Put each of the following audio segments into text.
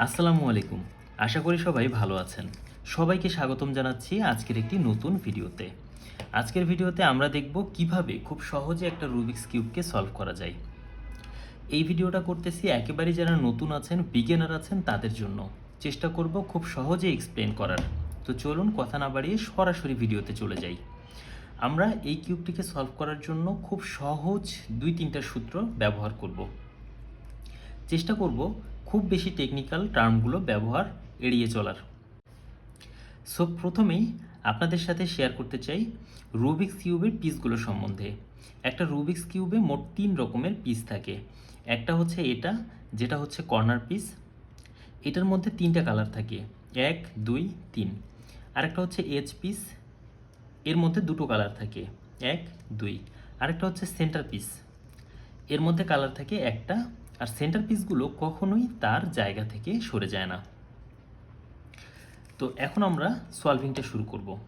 আসসালামু আলাইকুম। আশা করি সবাই ভালো আছেন। সবাইকে স্বাগতম জানাচ্ছি আজকের একটি নতুন ভিডিওতে। আজকের ভিডিওতে আমরা দেখব কীভাবে খুব সহজে একটা রুবিক্স কিউবকে সলভ করা যায়। এই ভিডিওটা করতেছি একেবারে যারা নতুন আছেন বিগিনার আছেন, তাদের জন্য। চেষ্টা করব খুব সহজে এক্সপ্লেন করার। তো চলুন কথা না বাড়িয়ে সরাসরি ভিডিওতে চলে যাই। আমরা এই কিউবটিকে সলভ করার জন্য খুব সহজ দুই তিনটা সূত্র ব্যবহার করব। চেষ্টা করব খুব বেশি টেকনিক্যাল টার্মগুলো ব্যবহার এড়িয়ে চলার। সো প্রথমেই আপনাদের সাথে শেয়ার করতে চাই রুবিক্স কিউবের পিসগুলো সম্বন্ধে। একটা রুবিক্স কিউবে মোট তিন রকমের পিস থাকে। একটা হচ্ছে এটা, যেটা হচ্ছে কর্নার পিস এটার মধ্যে তিনটা কালার থাকে। এক, দুই, তিন। আরেকটা হচ্ছে এইচ পিস এর মধ্যে দুটো কালার থাকে। এক, দুই। আরেকটা হচ্ছে সেন্টার পিস এর মধ্যে কালার থাকে একটা আর সেন্টার পিসগুলো কখনোই তার জায়গা থেকে সরে যায় না। তো এখন আমরা সলভিংটা শুরু করব।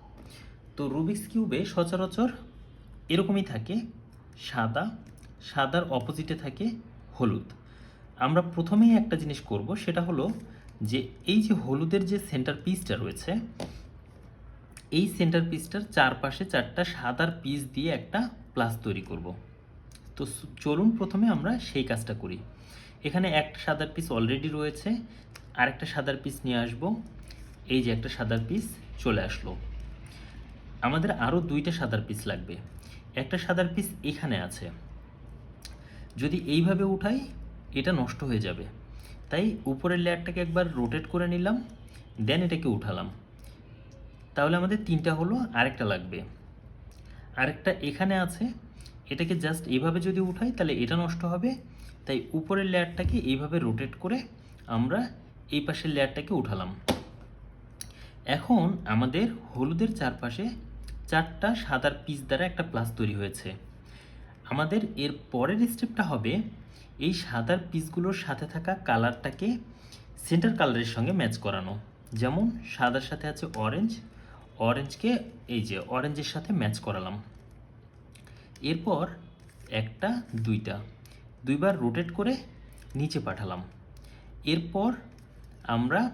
তো রুবিক্স কিউবে সচরাচর এরকমই থাকে, সাদা, সাদার অপোজিটে থাকে হলুদ। আমরা প্রথমেই একটা জিনিস করব, সেটা হলো যে এই যে হলুদের যে সেন্টার পিসটা রয়েছে, এই সেন্টার পিসটার চারপাশে চারটা সাদার পিস দিয়ে একটা প্লাস তৈরি করব। তো চলুন প্রথমে আমরা সেই কাজটা করি। এখানে একটা সাদার পিস অলরেডি রয়েছে। আর একটা সাদার পিস নিয়ে আসব। এই যে একটা সাদার পিস চলে আসলো। আমাদের আরও দুইটা সাদার পিস লাগবে। একটা সাদার পিস এখানে আছে। যদি এইভাবে উঠাই, এটা নষ্ট হয়ে যাবে। তাই উপরের লেয়ারটাকে একবার রোটেট করে নিলাম দেন এটাকে উঠালাম। তাহলে আমাদের তিনটা হলো, আরেকটা লাগবে। আরেকটা এখানে আছে। এটাকে জাস্ট এইভাবে যদি উঠাই, তাহলে এটা নষ্ট হবে। তাই উপরের লেয়ারটাকে এইভাবে রোটেট করে আমরা এই পাশের লেয়ারটাকে উঠালাম। এখন আমাদের হলুদের চারপাশে চারটা সাদার পিস দ্বারা একটা প্লাস তৈরি হয়েছে। আমাদের এর পরের স্টেপটা হবে এই সাদার পিসগুলোর সাথে থাকা কালারটাকে সেন্টার কালারের সঙ্গে ম্যাচ করানো। যেমন সাদার সাথে আছে অরেঞ্জ অরেঞ্জকে এই যে অরেঞ্জের সাথে ম্যাচ করালাম। এরপর একটা, দুইটা। দুইবার রোটেট করে নিচে পাঠালাম। এরপর আমরা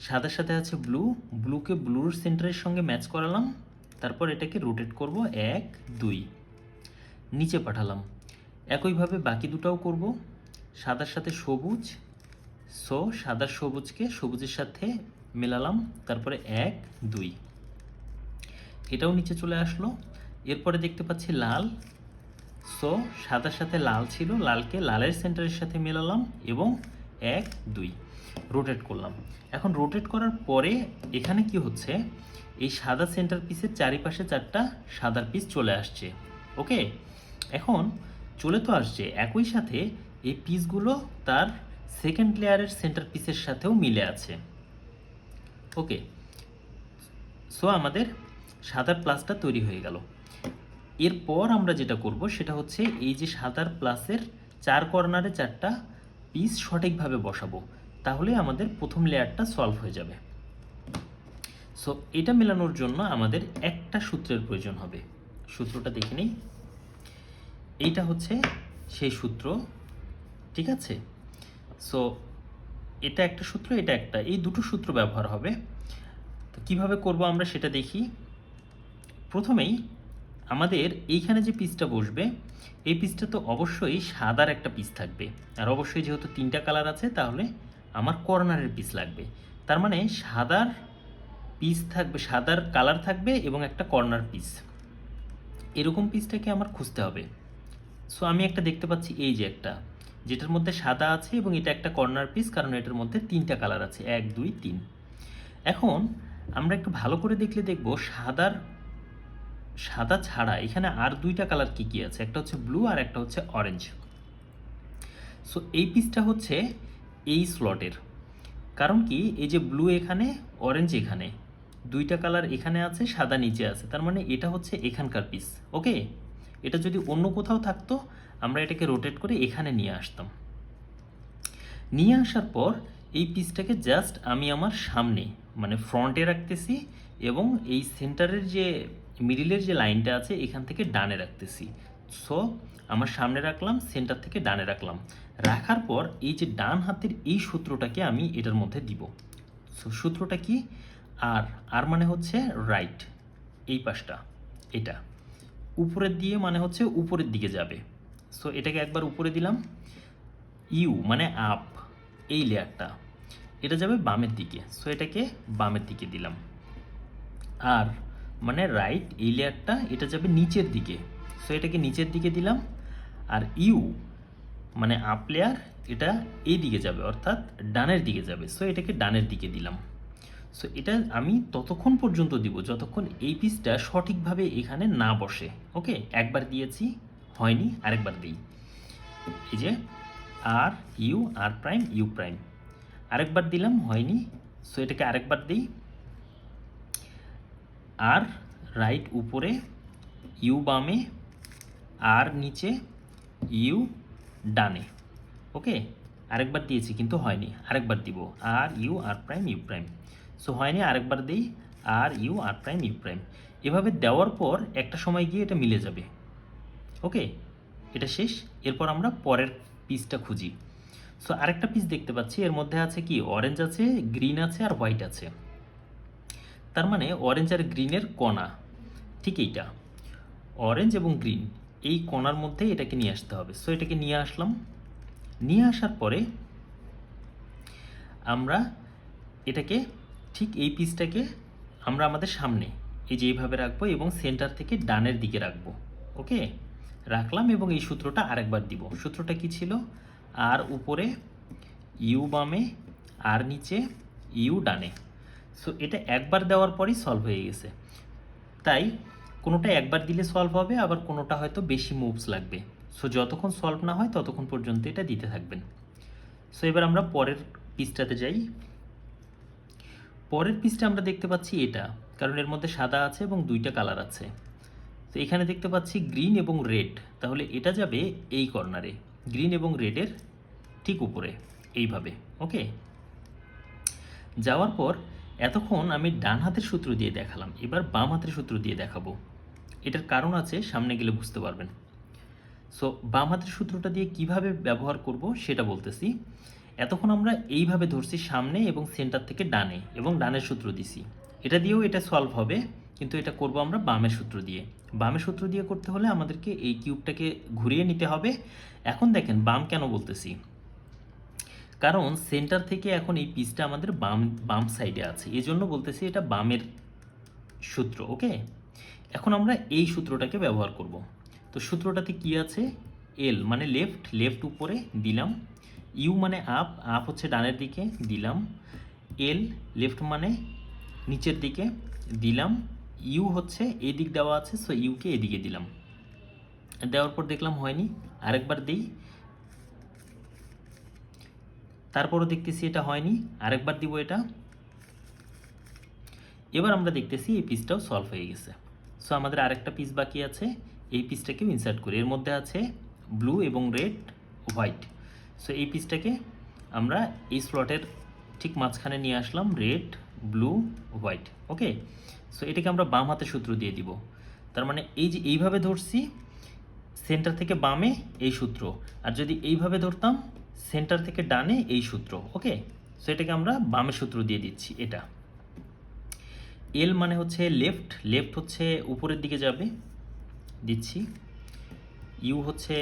সাদার সাথে আছে ব্লু ব্লুকে ব্লুর সেন্টারের সঙ্গে ম্যাচ করালাম। তারপর এটাকে রোটেট করব এক, দুই। নিচে পাঠালাম। একইভাবে বাকি দুটাও করব। সাদার সাথে সবুজ সো সাদার সবুজকে সবুজের সাথে মেলালাম। তারপরে এক, দুই। এটাও নিচে চলে আসলো। এরপরে দেখতে পাচ্ছি লাল সো সাদার সাথে লাল ছিল, লালকে লালের সেন্টারের সাথে মেলালাম এবং এক, দুই রোটেট করলাম। এখন রোটেট করার পরে এখানে কি হচ্ছে? এই সাদা সেন্টার পিসের চারিপাশে চারটা সাদার পিস চলে আসছে। ওকে এখন চলে তো আসছে। একই সাথে এই পিসগুলো তার সেকেন্ড লেয়ারের সেন্টার পিসের সাথেও মিলে আছে। ওকে সো আমাদের সাদার প্লাসটা তৈরি হয়ে গেল। এরপর আমরা যেটা করব সেটা হচ্ছে এই যে সাদার প্লাসের চার কর্নারে চারটা পিস সঠিকভাবে বসাবো। তাহলে আমাদের প্রথম লেয়ারটা সলভ হয়ে যাবে। সো এটা মেলানোর জন্য আমাদের একটা সূত্রের প্রয়োজন হবে। সূত্রটা দেখে নিই। এইটা হচ্ছে সেই সূত্র। ঠিক আছে? সো এটা একটা সূত্র, এটা একটা। এই দুটো সূত্র ব্যবহার হবে। তো কীভাবে করব আমরা সেটা দেখি। প্রথমেই আমাদের এইখানে যে পিসটা বসবে, এই পিসটা তো অবশ্যই সাদার একটা পিস থাকবে। আর অবশ্যই যেহেতু তিনটা কালার আছে, তাহলে আমার কর্নারের পিস লাগবে। তার মানে সাদার পিস থাকবে, সাদার কালার থাকবে এবং একটা কর্নার পিস এরকম পিসটাকে আমার খুঁজতে হবে। সো আমি একটা দেখতে পাচ্ছি এই যে একটা, যেটার মধ্যে সাদা আছে এবং এটা একটা কর্নার পিস কারণ এটার মধ্যে তিনটা কালার আছে, এক, দুই, তিন। এখন আমরা একটু ভালো করে দেখলে দেখব সাদার সাদা ছাড়া এখানে আর দুইটা কালার কি কি আছে? একটা হচ্ছে ব্লু আর একটা হচ্ছে অরেঞ্জ সো এই পিসটা হচ্ছে এই স্লটের কারণ কি? এই যে ব্লু এখানে অরেঞ্জ এখানে। দুইটা কালার এখানে আছে, সাদা নিচে আছে। তার মানে এটা হচ্ছে এখানকার পিস ওকে এটা যদি অন্য কোথাও থাকতো, আমরা এটাকে রোটেট করে এখানে নিয়ে আসতাম। নিয়ে আসার পর এই পিসটাকে জাস্ট আমি আমার সামনে মানে ফ্রন্টে রাখতেছি এবং এই সেন্টারের যে মিডিলের যে লাইনটা আছে, এখান থেকে ডানে রাখতেছি। সো আমার সামনে রাখলাম সেন্টার থেকে ডানে রাখলাম। রাখার পর এই যে ডান হাতের এই সূত্রটাকে আমি এটার মধ্যে দিব। সো সূত্রটা কি? আর আর মানে হচ্ছে রাইট এই পাশটা, এটা। উপরের দিয়ে মানে হচ্ছে উপরের দিকে যাবে। সো এটাকে একবার উপরে দিলাম। ইউ মানে আপ এই লেয়ারটা। এটা যাবে বামের দিকে। সো এটাকে বামের দিকে দিলাম। আর মানে রাইট এই লেয়ারটা, এটা যাবে নিচের দিকে। সো এটাকে নিচের দিকে দিলাম। আর ইউ মানে আপ লেয়ার এটা এই দিকে যাবে, অর্থাৎ ডানের দিকে যাবে। সো এটাকে ডানের দিকে দিলাম। সো এটা আমি ততক্ষণ পর্যন্ত দিব, যতক্ষণ এই পিসটা সঠিকভাবে এখানে না বসে। ওকে একবার দিয়েছি, হয়নি, আরেকবার দিই। এই যে R U R prime U prime আরেকবার দিলাম, হয়নি। সো এটাকে আরেকবার দিই। আর রাইট উপরে ইউ বামে আর নিচে ইউ ডানে। ওকে আরেকবার দিয়েছি, কিন্তু হয়নি। আরেকবার দিব। R U R prime U prime so হয়নি, আরেকবার দিই। R U R prime U prime এভাবে দেওয়ার পর একটা সময় গিয়ে এটা মিলে যাবে। ওকে এটা শেষ। এরপর আমরা পরের পিসটা খুঁজি। সো আরেকটা পিস দেখতে পাচ্ছি। এর মধ্যে আছে কি? অরেঞ্জ আছে গ্রিন আছে, আর হোয়াইট আছে। তার মানে অরেঞ্জ আর গ্রিনের কণা। ঠিক এইটা। অরেঞ্জ এবং গ্রিন এই কণার মধ্যে এটাকে নিয়ে আসতে হবে। সো এটাকে নিয়ে আসলাম। নিয়ে আসার পরে আমরা এটাকে ঠিক এই পিসটাকে আমরা আমাদের সামনে এই যে এইভাবে রাখব এবং সেন্টার থেকে ডানের দিকে রাখব। ওকে রাখলাম এবং এই সূত্রটা আরেকবার দিব। সূত্রটা কি ছিল? আর উপরে ইউ বামে, আর নিচে ইউ ডানে। সো এটা একবার দেওয়ার পরই সলভ হয়ে গেছে। তাই কোনোটা একবার দিলে সলভ হবে, আবার কোনোটা হয়তো বেশি মুভস লাগবে। সো যতক্ষণ সলভ না হয়, ততক্ষণ পর্যন্ত এটা দিতে থাকবেন। সো এবার আমরা পরের পিসটাতে যাই। পরের পিসটা আমরা দেখতে পাচ্ছি এটা, কারণ এর মধ্যে সাদা আছে এবং দুইটা কালার আছে। তো এখানে দেখতে পাচ্ছি গ্রিন এবং রেড তাহলে এটা যাবে এই কর্নারে গ্রিন এবং রেডের ঠিক উপরে, এইভাবে ওকে যাওয়ার পর এতক্ষণ আমি ডান হাতের সূত্র দিয়ে দেখালাম, এবার বাম হাতের সূত্র দিয়ে দেখাবো। এটার কারণ আছে, সামনে গেলে বুঝতে পারবেন। সো বাম হাতের সূত্রটা দিয়ে কীভাবে ব্যবহার করব সেটা বলতেছি। এতক্ষণ আমরা এইভাবে ধরছি সামনে এবং সেন্টার থেকে ডানে এবং ডানের সূত্র দিছি। এটা দিয়েও এটা সলভ হবে, কিন্তু এটা করব আমরা বামের সূত্র দিয়ে। বামের সূত্র দিয়ে করতে হলে আমাদেরকে এই কিউবটাকে ঘুরিয়ে নিতে হবে। এখন দেখেন বাম কেন বলতেছি? কারণ সেন্টার থেকে এখন এই পিসটা আমাদের বাম বাম সাইডে আছে। এই জন্য বলতেছি এটা বামের সূত্র ওকে এখন আমরা এই সূত্রটাকে ব্যবহার করব। তো সূত্রটাতে কি আছে? এল মানে লেফট লেফট উপরে দিলাম। ইউ মানে আপ আপ হচ্ছে ডানের দিকে দিলাম। এল লেফট মানে নিচের দিকে দিলাম। ইউ হচ্ছে এদিক দেওয়া আছে সো ইউকে এদিকে দিলাম। দেওয়ার পর দেখলাম হয়নি। আরেকবার দিই। তারপরও দেখতেছি এটা হয়নি, আরেকবার দিব এটা। এবার আমরা দেখতেছি এই পিসটাও সলভ হয়ে গেছে। সো আমাদের আরেকটা পিস বাকি আছে, এই পিসটাকেও ইনসার্ট করি। এর মধ্যে আছে ব্লু এবং রেড হোয়াইট সো এই পিসটাকে আমরা এই স্লটের ঠিক মাঝখানে নিয়ে আসলাম red blue white okay so এটাকে আমরা বাম হাতে সূত্র দিয়ে দিব। তার মানে এই যে এইভাবে ধরছি সেন্টার থেকে বামে এই সূত্র। আর যদি এইভাবে ধরতাম সেন্টার থেকে ডানে এই সূত্র, ওকে? সো এটাকে আমরা বামের সূত্র দিয়ে দিচ্ছি, এটা। এল মানে হচ্ছে লেফট লেফট হচ্ছে উপরের দিকে যাবে, দিচ্ছি। ইউ হচ্ছে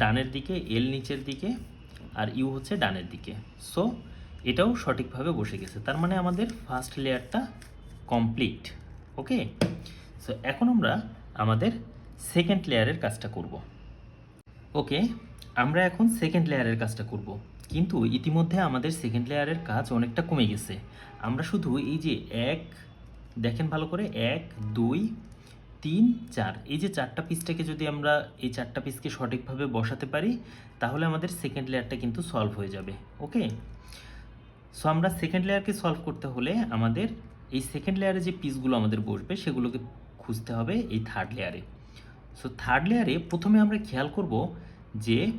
ডানের দিকে এল নিচের দিকে, আর ইউ হচ্ছে ডানের দিকে। সো এটাও সঠিকভাবে বসে গেছে, তার মানে আমাদের ফার্স্ট লেয়ারটা কমপ্লিট ওকে? সো এখন আমরা আমাদের সেকেন্ড লেয়ারের কাজটা করব, ওকে? আমরা এখন সেকেন্ড লেয়ারের কাজটা করব। কিন্তু ইতিমধ্যে আমাদের সেকেন্ড লেয়ারের কাজ অনেকটা কমে গেছে। আমরা শুধু এই যে এক, দেখেন ভালো করে, এক, দুই, তিন, চার। এই যে চারটা পিসটাকে যদি আমরা এই চারটা পিসকে সঠিকভাবে বসাতে পারি, তাহলে আমাদের সেকেন্ড লেয়ারটা কিন্তু সলভ হয়ে যাবে। ওকে সো আমরা সেকেন্ড লেয়ারকে সলভ করতে হলে আমাদের এই সেকেন্ড লেয়ারে যে পিসগুলো আমাদের বসবে, সেগুলোকে খুঁজতে হবে এই থার্ড লেয়ারে সো থার্ড লেয়ারে প্রথমে আমরা খেয়াল করব যে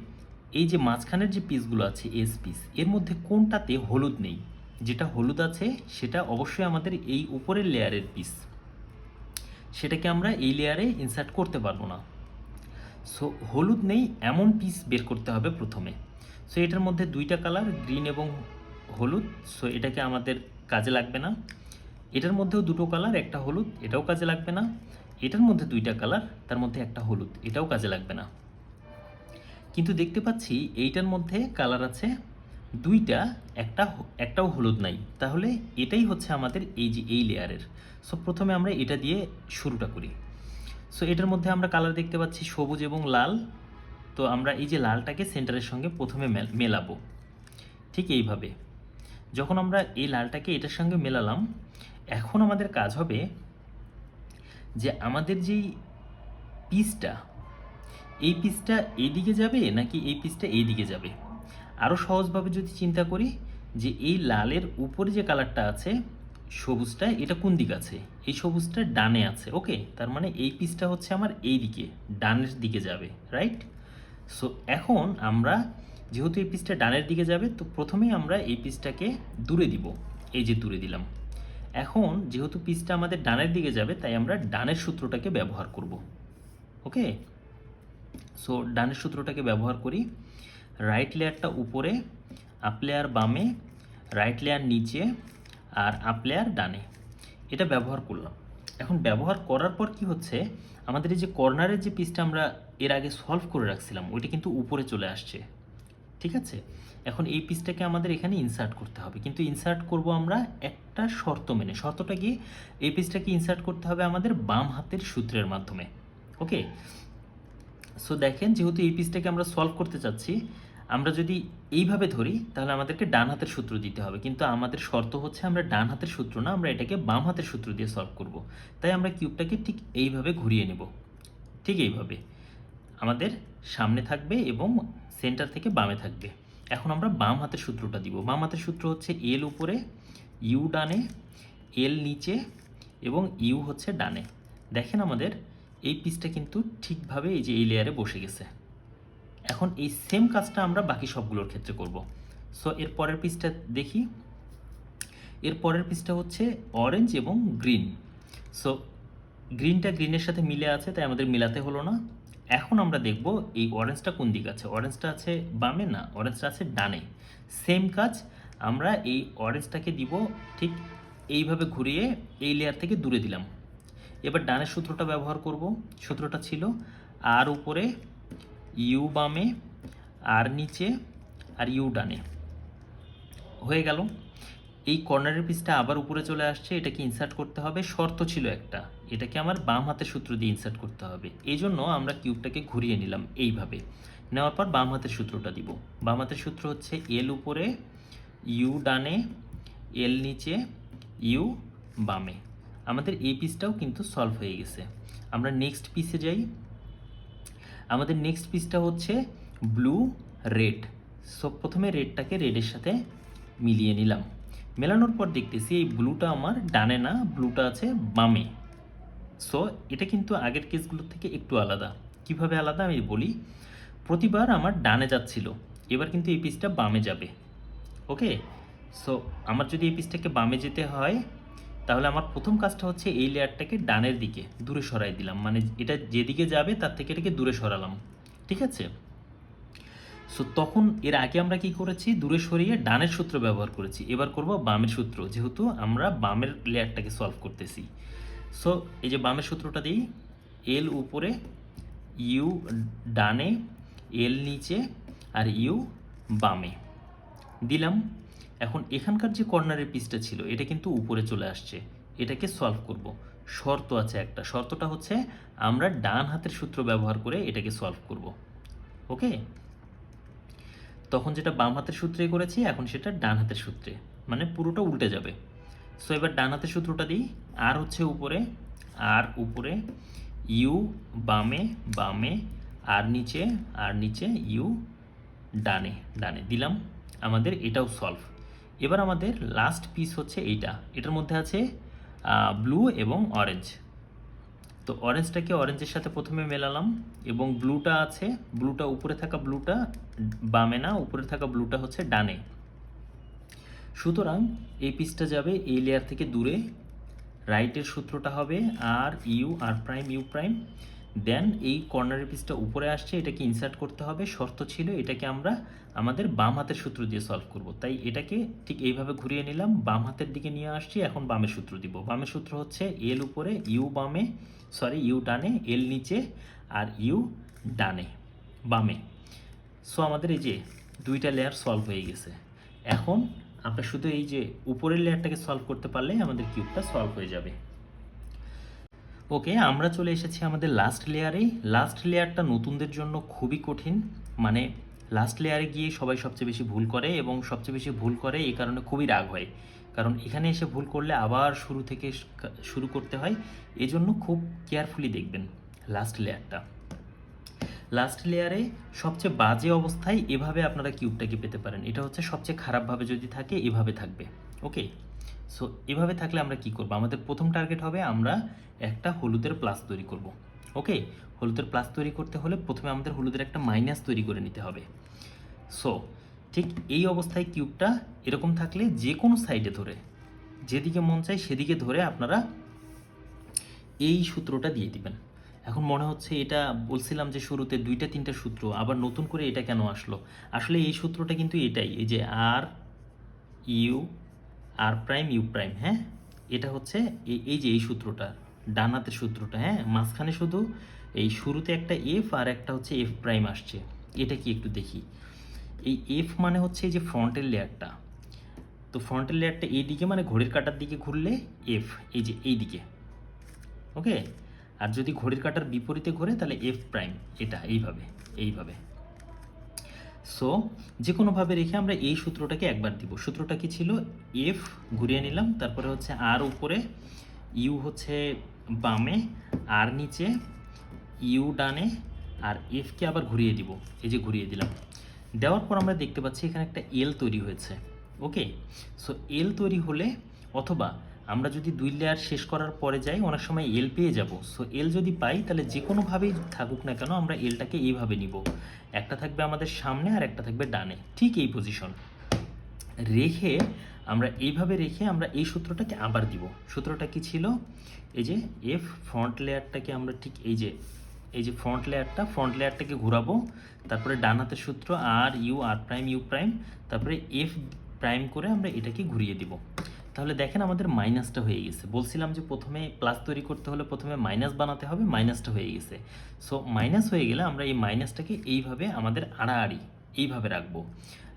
এই যে মাঝখানের যে পিসগুলো আছে এস পিস এর মধ্যে কোনটাতে হলুদ নেই? যেটা হলুদ আছে, সেটা অবশ্যই আমাদের এই উপরের লেয়ারের পিস সেটাকে আমরা এই লেয়ারে ইনসার্ট করতে পারব না। সো হলুদ নেই, এমন পিস বের করতে হবে প্রথমে। সো এটার মধ্যে দুইটা কালার গ্রিন এবং হলুদ। সো এটাকে আমাদের কাজে লাগবে না। এটার মধ্যেও দুটো কালার একটা হলুদ, এটাও কাজে লাগবে না। এটার মধ্যে দুইটা কালার তার মধ্যে একটা হলুদ, এটাও কাজে লাগবে না। কিন্তু দেখতে পাচ্ছি এইটার মধ্যে কালার আছে দুইটা, একটা একটাও হলুদ নাই। তাহলে এটাই হচ্ছে আমাদের এই যে এই লেয়ারের। সো প্রথমে আমরা এটা দিয়ে শুরুটা করি। সো এটার মধ্যে আমরা কালার দেখতে পাচ্ছি সবুজ এবং লাল। তো আমরা এই যে লালটাকে সেন্টারের সঙ্গে প্রথমে মেলাবো। ঠিক এইভাবে। যখন আমরা এই লালটাকে এটার সঙ্গে মেলালাম, এখন আমাদের কাজ হবে যে আমাদের যেই পিসটা এই পিসটা এইদিকে যাবে নাকি এই পিসটা এইদিকে যাবে? আরও সহজভাবে যদি চিন্তা করি যে এই লালের উপরে যে কালারটা আছে, সবুজটা এটা কোন দিক আছে? এই সবুজটা ডানে আছে ওকে তার মানে এই পিসটা হচ্ছে আমার এই দিকে ডানের দিকে যাবে রাইট সো এখন আমরা যেহেতু এই পিসটা ডানের দিকে যাবে, তো প্রথমেই আমরা এই পিসটাকে দূরে দিব, এই যে দূরে দিলাম। এখন যেহেতু পিসটা আমাদের ডানের দিকে যাবে, তাই আমরা ডানের সূত্রটাকে ব্যবহার করব ওকে সো ডানের সূত্রটাকে ব্যবহার করি। রাইট লেয়ারটা উপরে আপ লেয়ার বামে রাইট লেয়ার নিচে আর আপ লেয়ার ডানে। এটা ব্যবহার করলাম। এখন ব্যবহার করার পর কি হচ্ছে? আমাদের এই যে কর্নারের যে পিসটা আমরা এর আগে সলভ করে রাখছিলাম, ওইটা কিন্তু উপরে চলে আসছে। ঠিক আছে? এখন এই পিসটাকে আমাদের এখানে ইনসার্ট করতে হবে। কিন্তু ইনসার্ট করব আমরা একটা শর্ত মেনে। শর্তটা কি? এই পিসটাকে ইনসার্ট করতে হবে আমাদের বাম হাতের সূত্রের মাধ্যমে। ওকে সো দেখেন, যেহেতু এই পিসটাকে আমরা সলভ করতে চাচ্ছি, আমরা যদি এইভাবে ধরি, তাহলে আমাদেরকে ডান হাতের সূত্র দিতে হবে। কিন্তু আমাদের শর্ত হচ্ছে আমরা ডান হাতের সূত্র না, আমরা এটাকে বাম হাতের সূত্র দিয়ে সলভ করব। তাই আমরা কিউবটাকে ঠিক এইভাবে ঘুরিয়ে নেব। ঠিক এইভাবে। আমাদের সামনে থাকবে এবং সেন্টার থেকে বামে থাকবে। এখন আমরা বাম হাতের সূত্রটা দিব। বাম হাতের সূত্র হচ্ছে এল উপরে ইউ ডানে এল নিচে এবং ইউ হচ্ছে ডানে। দেখেন আমাদের এই পিসটা কিন্তু ঠিকভাবে এই যে এই লেয়ারে বসে গেছে। এখন এই সেম কাজটা আমরা বাকি সবগুলোর ক্ষেত্রে করব। সো এর পরের পিসটা দেখি। এর পরের পিসটা হচ্ছে অরেঞ্জ এবং গ্রিন সো গ্রিনটা গ্রিনের সাথে মিলে আছে, তাই আমাদের মিলাতে হলো না। এখন আমরা দেখব এই অরেঞ্জটা কোন দিক আছে। অরেঞ্জটা আছে বামে না? অরেঞ্জটা আছে ডানে। সেম কাজ, আমরা এই অরেঞ্জটাকে দিব ঠিক এইভাবে ঘুরিয়ে এই লেয়ার থেকে দূরে দিলাম। এবার ডানের সূত্রটা ব্যবহার করব। সূত্রটা ছিল আর উপরে ইউ বামে, আর নিচে, আর ইউ ডানে। হয়ে গেল। এই কর্নারের পিসটা আবার উপরে চলে আসছে। এটাকে ইনসার্ট করতে হবে। শর্ত ছিল একটা। এটাকে আমার বাম হাতের সূত্র দিয়ে ইনসার্ট করতে হবে। এই জন্য আমরা কিউবটাকে ঘুরিয়ে নিলাম এইভাবে। নেওয়ার পর বাম হাতের সূত্রটা দিব। বাম হাতের সূত্র হচ্ছে এল উপরে ইউ ডানে এল নিচে ইউ বামে। আমাদের এই পিসটাও কিন্তু সলভ হয়ে গেছে। আমরা নেক্সট পিসে যাই। আমাদের নেক্সট পিসটা হচ্ছে ব্লু রেড সো প্রথমে রেডটাকে রেডের সাথে মিলিয়ে নিলাম। মেলানোর পর দেখতেছি এই ব্লুটা আমার ডানে না ব্লুটা আছে বামে। সো এটা কিন্তু আগের কেসগুলোর থেকে একটু আলাদা। কীভাবে আলাদা? আমি বলি, প্রতিবার আমার ডানে যাচ্ছিল, এবার কিন্তু এই পিসটা বামে যাবে। ওকে সো আমার যদি এই পিসটাকে বামে যেতে হয় তাহলে আমার প্রথম কাজটা হচ্ছে এই লেয়ারটাকে ডানের দিকে দূরে সরাই দিলাম। মানে এটা যেদিকে যাবে তার থেকে এটাকে দূরে সরালাম। ঠিক আছে? সো তখন এর আগে আমরা কি করেছি? দূরে সরিয়ে ডানের সূত্র ব্যবহার করেছি। এবার করব বামের সূত্র, যেহেতু আমরা বামের লেয়ারটাকে সলভ করতেছি। সো এই যে বামের সূত্রটা দিই এল উপরে ইউ ডানে এল নিচে আর ইউ বামে। দিলাম। এখন এখানকার যে কর্নারের পিসটা ছিল, এটা কিন্তু উপরে চলে আসছে। এটাকে সলভ করব। শর্ত আছে একটা। শর্তটা হচ্ছে আমরা ডান হাতের সূত্র ব্যবহার করে এটাকে সলভ করব। ওকে? তখন যেটা বাম হাতের সূত্রে করেছি, এখন সেটা ডান হাতের সূত্রে। মানে পুরোটা উল্টে যাবে। সো এবার ডান হাতের সূত্রটা দিই। আর হচ্ছে উপরে, আর উপরে ইউ বামে বামে, আর নিচে আর নিচে ইউ ডানে ডানে। দিলাম। আমাদের এটাও সলভ এবার আমাদের লাস্ট পিস হচ্ছে এইটা। এটার মধ্যে আছে ব্লু এবং অরেঞ্জ তো অরেঞ্জটাকে অরেঞ্জের সাথে প্রথমে মেলালাম এবং ব্লুটা আছে ব্লুটা উপরে থাকা ব্লুটা বামে না, উপরে থাকা ব্লুটা হচ্ছে ডানে। সুতরাং এই পিসটা যাবে এই লেয়ার থেকে দূরে রাইটের সূত্রটা হবে R U R prime U prime then এই কর্নারের পিসটা উপরে আসছে, এটাকে ইনসার্ট করতে হবে। শর্ত ছিল এটাকে আমরা আমাদের বাম হাতের সূত্র দিয়ে সলভ করব। তাই এটাকে ঠিক এইভাবে ঘুরিয়ে নিলাম, বাম হাতের দিকে নিয়ে আসছি, এখন বামের সূত্র দিব। বামের সূত্র হচ্ছে এল উপরে ইউ বামে সরি ইউ ডানে এল নিচে আর ইউ ডানে, বামে। সো আমাদের এই যে দুইটা লেয়ার সলভ হয়ে গেছে। এখন আমরা শুধু এই যে উপরের লেয়ারটাকে সলভ করতে পারলে আমাদের কিউবটা সলভ হয়ে যাবে। ওকে আমরা চলে এসেছি আমাদের লাস্ট লেয়ারে লাস্ট লেয়ারটা নতুনদের জন্য খুবই কঠিন মানে লাস্ট লেয়ারে গিয়ে সবাই সবচেয়ে বেশি ভুল করে এবং সবচেয়ে বেশি ভুল করে এই কারণে খুবই রাগ হয়। কারণ এখানে এসে ভুল করলে আবার শুরু থেকে শুরু করতে হয়। এজন্য খুব কেয়ারফুলি দেখবেন লাস্ট লেয়ারটা লাস্ট লেয়ারে সবচেয়ে বাজে অবস্থায় এভাবে আপনারা কিউবটাকে পেতে পারেন। এটা হচ্ছে সবচেয়ে খারাপভাবে যদি থাকে, এভাবে থাকবে। ওকে সো এভাবে থাকলে আমরা কি করব? আমাদের প্রথম টার্গেট হবে আমরা একটা হলুদের প্লাস তৈরি করব। ওকে হলুদের প্লাস তৈরি করতে হলে প্রথমে আমাদের হলুদের একটা মাইনাস তৈরি করে নিতে হবে। সো ঠিক এই অবস্থায় কিউবটা এরকম থাকলে যে কোনো সাইডে ধরে, যেদিকে মন চায় সেদিকে ধরে আপনারা এই সূত্রটা দিয়ে দিবেন। এখন মনে হচ্ছে এটা বলছিলাম যে শুরুতে দুইটা, তিনটা সূত্র, আবার নতুন করে এটা কেন আসলো? আসলে এই সূত্রটা কিন্তু এটাই, এই যে R U R prime U prime হ্যাঁ? এটা হচ্ছে এই- যে এই সূত্রটা। ডান হাতের সূত্রটা হ্যাঁ? মাঝখানে শুধু এই শুরুতে একটা এফ আর একটা হচ্ছে এফ প্রাইম আসছে। এটা কি একটু দেখি। এই এফ মানে হচ্ছে এই যে ফ্রন্টের লেয়ারটা তো ফ্রন্টের লেয়ারটা এই দিকে মানে ঘড়ির কাটার দিকে ঘুরলে এফ এই যে এই দিকে। ওকে? আর যদি ঘড়ির কাটার বিপরীতে ঘোরে তাহলে এফ প্রাইম এটা, এইভাবে এইভাবে। সো যে কোনোভাবে রেখে আমরা এই সূত্রটাকে একবার দিব। সূত্রটা কি ছিল? এফ ঘুরিয়ে নিলাম, তারপরে হচ্ছে আর উপরে ইউ হচ্ছে বামে, আর নিচে ইউ ডানে, আর এফকে আবার ঘুরিয়ে দিব। এই যে ঘুরিয়ে দিলাম। দেওয়ার পর আমরা দেখতে পাচ্ছি এখানে একটা এল তৈরি হয়েছে। ওকে? সো এল তৈরি হলে অথবা আমরা যদি দুই লেয়ার শেষ করার পরে যাই, অনেক সময় এল পেয়ে যাব। সো এল যদি পাই, তাহলে যে কোনোভাবেই থাকুক না কেন, আমরা এলটাকে এইভাবে নিব। একটা থাকবে আমাদের সামনে, আর একটা থাকবে ডানে। ঠিক এই পজিশন রেখে আমরা এইভাবে রেখে আমরা এই সূত্রটাকে আবার দিব। সূত্রটা কি ছিল? এই যে এফ ফ্রন্ট লেয়ারটাকে আমরা ঠিক এই যে এই যে ফ্রন্ট লেয়ারটা ফ্রন্ট লেয়ারটাকে ঘোরাবো। তারপরে ডান হাতের সূত্র R U R prime U prime তারপরে এফ প্রাইম করে আমরা এটাকে ঘুরিয়ে দিব। তাহলে দেখেন আমাদের মাইনাসটা হয়ে গেছে। বলছিলাম যে প্রথমে প্লাস তৈরি করতে হলে প্রথমে মাইনাস বানাতে হবে মাইনাসটা হয়ে গেছে। সো মাইনাস হয়ে গেলে আমরা এই মাইনাসটাকে এইভাবে আমাদের আড়াআড়ি এইভাবে রাখব।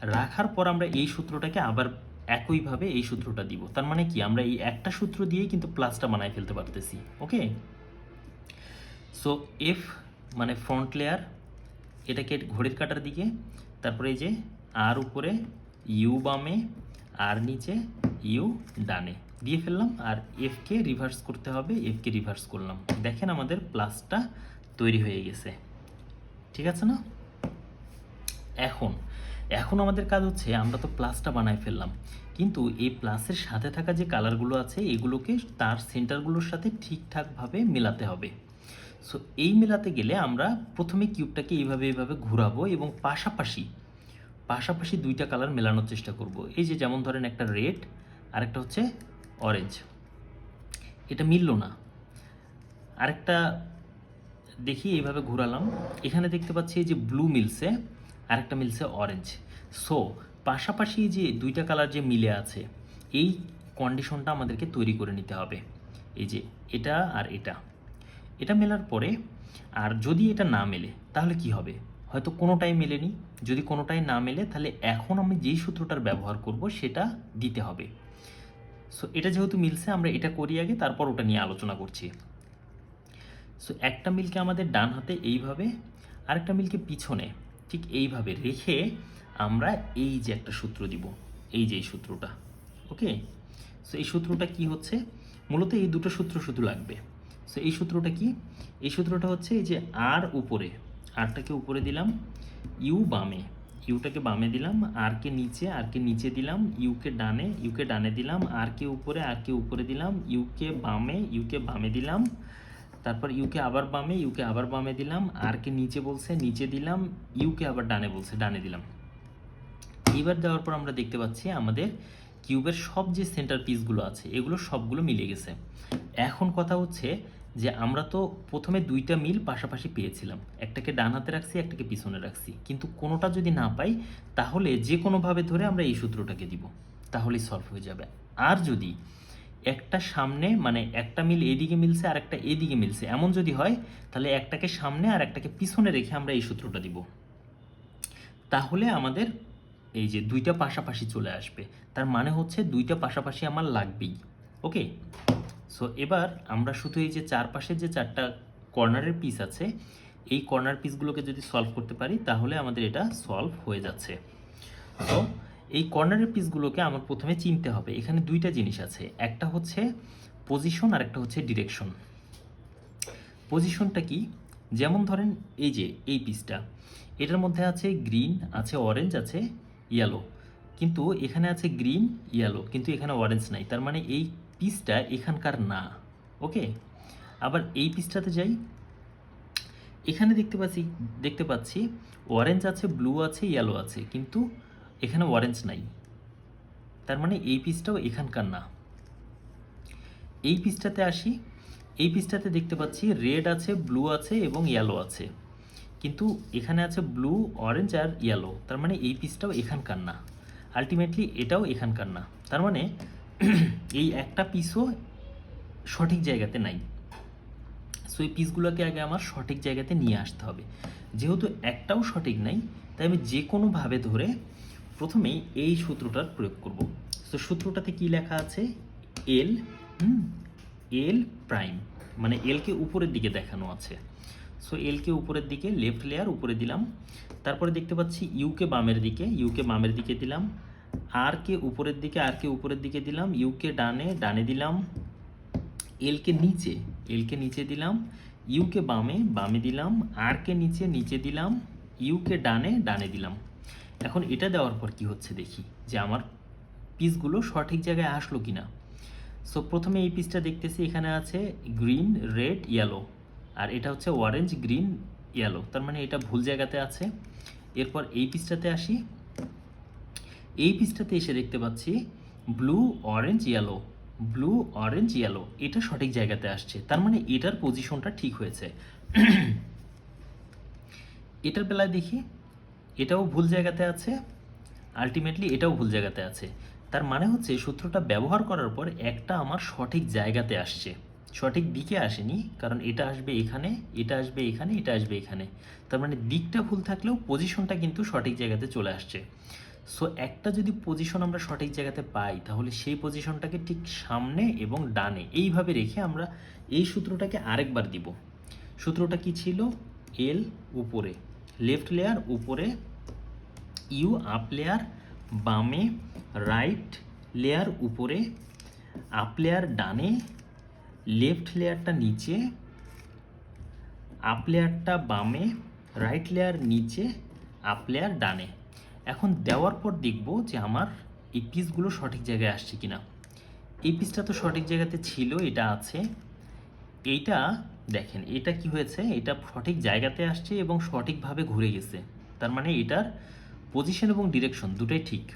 রাখার পর আমরা এই সূত্রটাকে আবার একইভাবে এই সূত্রটা দিব। তার মানে কি? আমরা এই একটা সূত্র দিয়েই কিন্তু প্লাসটা বানায় ফেলতে পারতেছি, ওকে? সো এফ মানে ফ্রন্ট লেয়ার এটাকে ঘড়ির কাটার দিকে, তারপরে এই যে আর উপরে ইউ বামে, আর নিচে ইউ ডানে। দিয়ে ফেললাম, আর এফকে রিভার্স করতে হবে এফকে রিভার্স করলাম। দেখেন আমাদের প্লাসটা তৈরি হয়ে গেছে। ঠিক আছে না? এখন এখন আমাদের কাজ হচ্ছে, আমরা তো প্লাসটা বানায় ফেললাম। কিন্তু এই প্লাসের সাথে থাকা যে কালারগুলো আছে, এগুলোকে তার সেন্টারগুলোর সাথে ঠিকঠাকভাবে মেলাতে হবে। সো এই মেলাতে গেলে আমরা প্রথমে কিউবটাকে এইভাবে এইভাবে ঘোরাবো এবং পাশাপাশি পাশাপাশি দুইটা কালার মেলানোর চেষ্টা করব। এই যে যেমন ধরেন একটা রেড, আরেকটা হচ্ছে অরেঞ্জ। এটা মিলল না। আরেকটা দেখি, এইভাবে ঘোরালাম। এখানে দেখতে পাচ্ছি এই যে ব্লু মিলছে। আরেকটা মিলছে অরেঞ্জ সো পাশাপাশি যে দুইটা কালার যে মিলে আছে, এই কন্ডিশনটা আমাদেরকে তৈরি করে নিতে হবে। এই যে এটা আর এটা। এটা মেলার পরে, আর যদি এটা না মেলে, তাহলে কি হবে? হয়তো কোনোটাই মেলেনি। যদি কোনোটাই না মেলে, তাহলে এখন আমি যেই সূত্রটার ব্যবহার করব, সেটা দিতে হবে। সো এটা যেহেতু মিলছে, আমরা এটা করি আগে, তারপর ওটা নিয়ে আলোচনা করছি। সো একটা মিলকে আমাদের ডান হাতে এইভাবে, আরেকটা মিলকে পিছনে। ঠিক এইভাবে রেখে আমরা এই যে একটা সূত্র দিব, এই যে এই সূত্রটা ওকে সো এই সূত্রটা কি হচ্ছে? মূলত এই দুটো সূত্র শুধু লাগবে। সো এই সূত্রটা কি? এই সূত্রটা হচ্ছে এই যে আর উপরে আরটাকে উপরে দিলাম ইউ বামে ইউটাকে বামে দিলাম আরকে নিচে আরকে নিচে দিলাম ইউকে ডানে ইউকে ডানে দিলাম আরকে উপরে আরকে উপরে দিলাম ইউকে বামে ইউকে বামে দিলাম তারপর ইউকে আবার বামে ইউকে আবার বামে দিলাম আরকে নিচে বলছে, নিচে দিলাম ইউকে আবার ডানে বলছে, ডানে দিলাম। এইবার দেওয়ার পর আমরা দেখতে পাচ্ছি আমাদের কিউবের সব যে সেন্টার পিসগুলো আছে, এগুলো সবগুলো মিলে গেছে। এখন কথা হচ্ছে যে আমরা তো প্রথমে দুইটা মিল পাশাপাশি পেয়েছিলাম। একটাকে ডান হাতে রাখছি, একটাকে পিছনে রাখছি। কিন্তু কোনোটা যদি না পাই, তাহলে যে কোনোভাবে ধরে আমরা এই সূত্রটাকে দিব। তাহলেই সলভ হয়ে যাবে। আর যদি একটা সামনে মানে একটা মিল এদিকে মিলছে আর একটা এদিকে মিলছে। এমন যদি হয়, তাহলে একটাকে সামনে আর একটাকে পিছনে রেখে আমরা এই সূত্রটা দিব। তাহলে আমাদের এই যে দুইটা পাশাপাশি চলে আসবে। তার মানে হচ্ছে দুইটা পাশাপাশি আমার লাগবেই। ওকে? সো এবার আমরা শুধু এই যে চারপাশে যে চারটা কর্নারের পিস আছে, এই কর্নার পিসগুলোকে যদি সলভ করতে পারি, তাহলে আমাদের এটা সলভ হয়ে যাচ্ছে। তো এই কর্নারের পিসগুলোকে আমার প্রথমে চিনতে হবে। এখানে দুইটা জিনিস আছে। একটা হচ্ছে পজিশন আর একটা হচ্ছে ডিরেকশন পজিশনটা কি? যেমন ধরেন এই যে, এই পিসটা এটার মধ্যে আছে গ্রিন আছে অরেঞ্জ আছে ইয়েলো কিন্তু এখানে আছে গ্রিন ইয়েলো কিন্তু এখানে অরেঞ্জ নাই। তার মানে এই পিসটা এখানকার না। ওকে? আবার এই পিসটাতে যাই। এখানে দেখতে পাচ্ছি দেখতে পাচ্ছি অরেঞ্জ আছে ব্লু আছে ইয়েলো আছে। কিন্তু এখানে অরেঞ্জ নাই। তার মানে এই পিসটাও এখানকার না। এই পিসটাতে আসি। এই পিসটাতে দেখতে পাচ্ছি রেড আছে ব্লু আছে এবং ইয়েলো আছে। কিন্তু এখানে আছে ব্লু অরেঞ্জ আর ইয়েলো তার মানে এই পিসটাও এখানকার না। আলটিমেটলি এটাও এখানকার না। তার মানে এই একটা পিসও সঠিক জায়গাতে নাই। সো এই পিসগুলোকে আগে আমার সঠিক জায়গাতে নিয়ে আসতে হবে। যেহেতু একটাও সঠিক নাই, তাই আমি যে কোনোভাবে ধরে প্রথমেই এই সূত্রটার প্রয়োগ করব। তো সূত্রটাতে কি লেখা আছে? এল এল প্রাইম মানে এলকে উপরের দিকে দেখানো আছে। সো এলকে উপরের দিকে লেফট লেয়ার উপরে দিলাম। তারপরে দেখতে পাচ্ছি ইউকে বামের দিকে ইউকে বামের দিকে দিলাম। আর কে উপরের দিকে আর কে উপরের দিকে দিলাম। ইউকে ডানে ডানে দিলাম। এলকে নিচে এলকে নিচে দিলাম। ইউকে বামে বামে দিলাম। আর কে নিচে নিচে দিলাম। ইউকে ডানে ডানে দিলাম। এখন এটা দেওয়ার পর কি হচ্ছে দেখি যে আমার পিসগুলো সঠিক জায়গায় আসলো কিনা। সো প্রথমে এই পিসটা দেখতেছি, এখানে আছে গ্রিন রেড ইয়েলো আর এটা হচ্ছে অরেঞ্জ গ্রিন ইয়েলো তার মানে এটা ভুল জায়গাতে আছে। এরপর এই পিসটাতে আসি। এই পিসটাতে এসে দেখতে পাচ্ছি blue orange yellow blue orange yellow এটা সঠিক জায়গাতে আসছে, তার মানে এটার পজিশনটা ঠিক হয়েছে। এটার বেলায় দেখি এটাও ভুল জায়গাতে আছে। আলটিমেটলি এটাও ভুল জায়গাতে আছে। তার মানে হচ্ছে, সূত্রটা ব্যবহার করার পর একটা আমার সঠিক জায়গাতে আসছে। সঠিক দিকে আসেনি, কারণ এটা আসবে এখানে, এটা আসবে এখানে, এটা আসবে এখানে। তার মানে দিকটা ভুল থাকলেও পজিশনটা কিন্তু সঠিক জায়গাতে চলে আসছে। সো একটা যদি পজিশন আমরা সঠিক জায়গাতে পাই, তাহলে সেই পজিশনটাকে ঠিক সামনে এবং ডানে এইভাবে রেখে আমরা এই সূত্রটাকে আরেকবার দিব। সূত্রটা কি ছিল? এল উপরে। লেফট লেয়ার উপরে ইউ আপ লেয়ার বামে রাইট লেয়ার উপরে আপ লেয়ার ডানে লেফট লেয়ারটা নিচে আপ লেয়ারটা বামে রাইট লেয়ার নিচে আপ লেয়ার ডানে। এখন দেওয়ার পর দেখব যে আমার এই পিসগুলো সঠিক জায়গায় আসছে কিনা। এই পিসটা তো সঠিক জায়গাতে ছিল, এটা আছে। এইটা দেখেন, এটা কি হয়েছে? এটা সঠিক জায়গাতে আসছে এবং সঠিকভাবে ঘুরে গেছে। তার মানে এটার পজিশন এবং ডিরেকশন দুটোই ঠিক।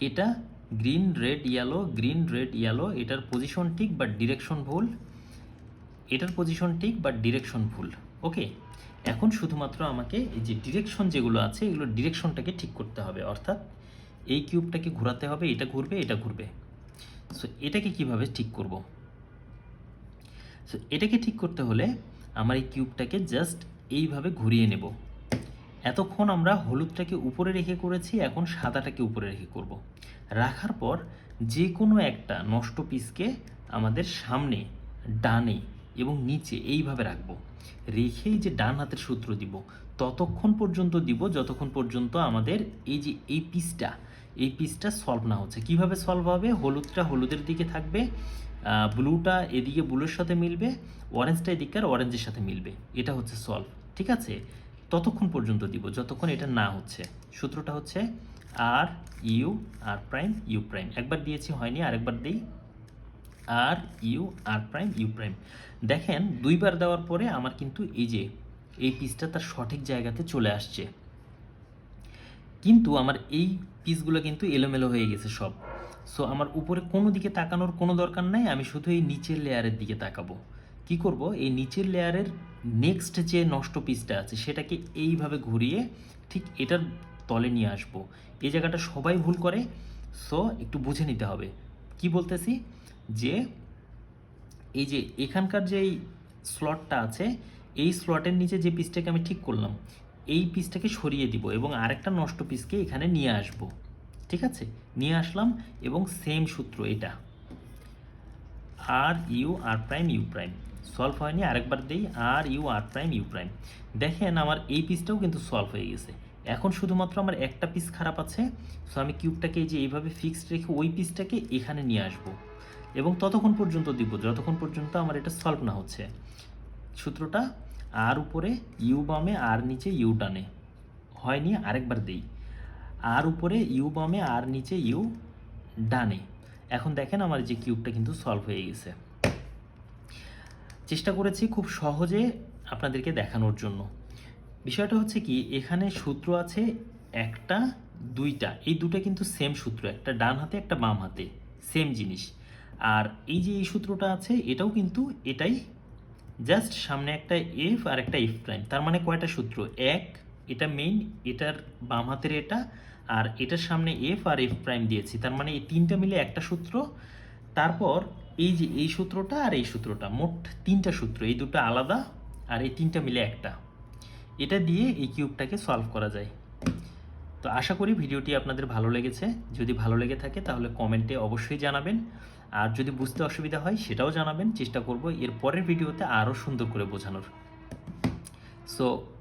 এটা green red yellow green red yellow এটার পজিশন ঠিক বাট ডিরেকশন ভুল। এটার পজিশন ঠিক বাট ডিরেকশন ভুল। ওকে এখন শুধুমাত্র আমাকে এই যে ডিরেকশন যেগুলো আছে, এগুলো ডিরেকশনটাকে ঠিক করতে হবে। অর্থাৎ এই কিউবটাকে ঘোরাতে হবে, এটা ঘুরবে এটা ঘুরবে। সো এটাকে কীভাবে ঠিক করব? সো এটাকে ঠিক করতে হলে আমার এই কিউবটাকে জাস্ট এইভাবে ঘুরিয়ে নেব। এতক্ষণ আমরা হলুদটাকে উপরে রেখে করেছি, এখন সাদাটাকে উপরে রেখে করব। রাখার পর যে কোনো একটা নষ্ট পিসকে আমাদের সামনে, ডানে এবং নিচে এইভাবে রাখব। রেখেই যে ডান হাতের সূত্র দিব, ততক্ষণ পর্যন্ত দিব, যতক্ষণ পর্যন্ত আমাদের এই যে এই পিসটা এই পিসটা সলভ না হচ্ছে। কীভাবে সলভ হবে? হলুদটা হলুদের দিকে থাকবে ব্লুটা এদিকে ব্লুর সাথে মিলবে অরেঞ্জটা এদিকে আর অরেঞ্জের সাথে মিলবে। এটা হচ্ছে সলভ ঠিক আছে? ততক্ষণ পর্যন্ত দিব, যতক্ষণ এটা না হচ্ছে। সূত্রটা হচ্ছে R U R prime U prime একবার দিয়েছি, হয়নি, আরেকবার দিই। R U R prime U prime দেখেন, দুইবার দেওয়ার পরে আমার কিন্তু এই যে, এই পিসটা তার সঠিক জায়গাতে চলে আসছে। কিন্তু আমার এই পিসগুলো কিন্তু এলোমেলো হয়ে গেছে সব। সো আমার উপরে কোনো দিকে তাকানোর কোনো দরকার নাই, আমি শুধু এই নিচের লেয়ারের দিকে তাকাবো। কি করব? এই নিচের লেয়ারের নেক্সট যে নষ্ট পিসটা আছে, সেটাকে এইভাবে ঘুরিয়ে ঠিক এটার তলে নিয়ে আসব। এই জায়গাটা সবাই ভুল করে সো একটু বুঝে নিতে হবে। কি বলতেছি? যে, এই যে এখানকার যে এই স্লটটা আছে, এই স্লটের নিচে যে পিসটাকে আমি ঠিক করলাম, এই পিসটাকে সরিয়ে দিব এবং আরেকটা নষ্ট পিসকে এখানে নিয়ে আসব। ঠিক আছে? নিয়ে আসলাম এবং সেম সূত্র এটা। R U R prime U prime solve হয়নি, আরেকবার দেই। R U R prime U prime দেখেন আমার এই পিসটাও কিন্তু সলভ হয়ে গেছে। এখন শুধুমাত্র আমার একটা পিস খারাপ আছে সো আমি কিউবটাকে যে এইভাবে ফিক্সড রেখে ওই পিসটাকে এখানে নিয়ে আসব। এবং ততক্ষণ পর্যন্ত দিব যতক্ষণ পর্যন্ত আমার এটা সলভ না হচ্ছে। সূত্রটা আর উপরে ইউ বামে আর নিচে ইউ ডানে। হয়নি, আরেকবার দেই। আর উপরে ইউ বামে, আর নিচে ইউ ডানে। এখন দেখেন আমার যে কিউবটা কিন্তু সলভ হয়ে গেছে। চেষ্টা করেছি খুব সহজে আপনাদেরকে দেখানোর জন্য। বিষয়টা হচ্ছে কি, এখানে সূত্র আছে একটা, দুইটা। এই দুটো কিন্তু সেম সূত্র, একটা ডান হাতে, একটা বাম হাতে সেম জিনিস। আর এই যে এই সূত্রটা আছে, এটাও কিন্তু এটাই। জাস্ট সামনে একটা এফ আর একটা এফ প্রাইম তার মানে কয়টা সূত্র? এক এটা মেইন এটার বাম হাতের এটা, আর এটার সামনে এফ আর এফ প্রাইম দিয়েছি। তার মানে এই তিনটা মিলে একটা সূত্র। তারপর এই যে এই সূত্রটা আর এই সূত্রটা, মোট তিনটা সূত্র, এই দুটো আলাদা আর এই তিনটা মিলে একটা। এটা দিয়ে এই কিউবটাকে সলভ করা যায়। তো আশা করি ভিডিওটি আপনাদের ভালো লেগেছে। যদি ভালো লেগে থাকে তাহলে কমেন্টে অবশ্যই জানাবেন। আর যদি বুঝতে অসুবিধা হয় সেটাও জানাবেন। চেষ্টা করব এর পরের ভিডিওতে আরও সুন্দর করে বোঝানোর। সো